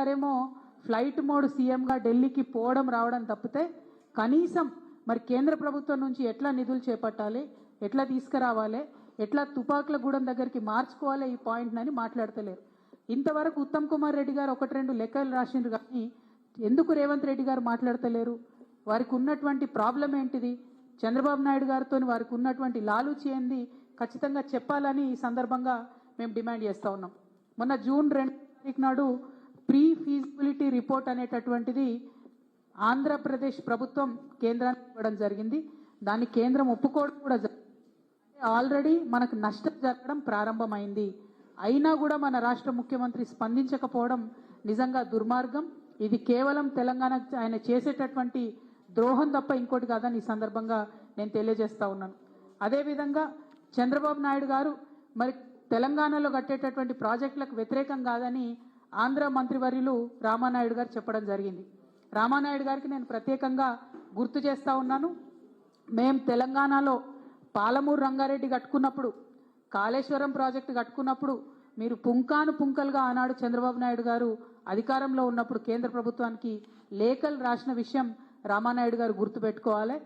గారేమో flight mode సీఎంగా ఢిల్లీకి పోవడం రావడం తప్పితే కనీసం మరి కేంద్ర ప్రభుత్వం నుంచి ఎట్లా నిధులు చేపట్టాలి ఎట్లా తీసుకురావాలి ఎట్లా తుపాకుల గూడెం దగ్గరికి మార్చుకోవాలి ఈ పాయింట్ని అని మాట్లాడతలేరు. ఇంతవరకు ఉత్తమ్ కుమార్ రెడ్డి గారు ఒకటి రెండు లెక్కలు రాసిండ్రు కానీ ఎందుకు రేవంత్ రెడ్డి గారు మాట్లాడతలేరు? వారికి ఉన్నటువంటి ప్రాబ్లం ఏంటిది? చంద్రబాబు నాయుడు గారితో వారికి ఉన్నటువంటి లాలూచి ఏంది? ఖచ్చితంగా చెప్పాలని ఈ సందర్భంగా మేము డిమాండ్ చేస్తా ఉన్నాం. మొన్న జూన్ రెండు తారీఖు నాడు ప్రీ ఫీజిబిలిటీ రిపోర్ట్ అనేటటువంటిది ఆంధ్రప్రదేశ్ ప్రభుత్వం కేంద్రానికి ఇవ్వడం జరిగింది. దాన్ని కేంద్రం ఒప్పుకోవడం కూడా జరిగింది ఆల్రెడీ మనకు నష్టం జరగడం ప్రారంభమైంది. అయినా కూడా మన రాష్ట్ర ముఖ్యమంత్రి స్పందించకపోవడం నిజంగా దుర్మార్గం. ఇది కేవలం తెలంగాణ ఆయన చేసేటటువంటి ద్రోహం తప్ప ఇంకోటి కాదని ఈ సందర్భంగా నేను తెలియజేస్తా ఉన్నాను. అదేవిధంగా చంద్రబాబు నాయుడు గారు మరి తెలంగాణలో కట్టేటటువంటి ప్రాజెక్టులకు వ్యతిరేకం కాదని ఆంధ్ర మంత్రివర్యులు రామానాయుడు గారు చెప్పడం జరిగింది. రామానాయుడు గారికి నేను ప్రత్యేకంగా గుర్తు చేస్తూ ఉన్నాను. మేం తెలంగాణలో పాలమూరు రంగారెడ్డి కట్టుకున్నప్పుడు కాళేశ్వరం ప్రాజెక్టు కట్టుకున్నప్పుడు మీరు పుంకాను పుంకలుగా ఆనాడు చంద్రబాబు నాయుడు గారు అధికారంలో ఉన్నప్పుడు కేంద్ర ప్రభుత్వానికి లేఖలు రాసిన విషయం రామానాయుడు గారు గుర్తుపెట్టుకోవాలి.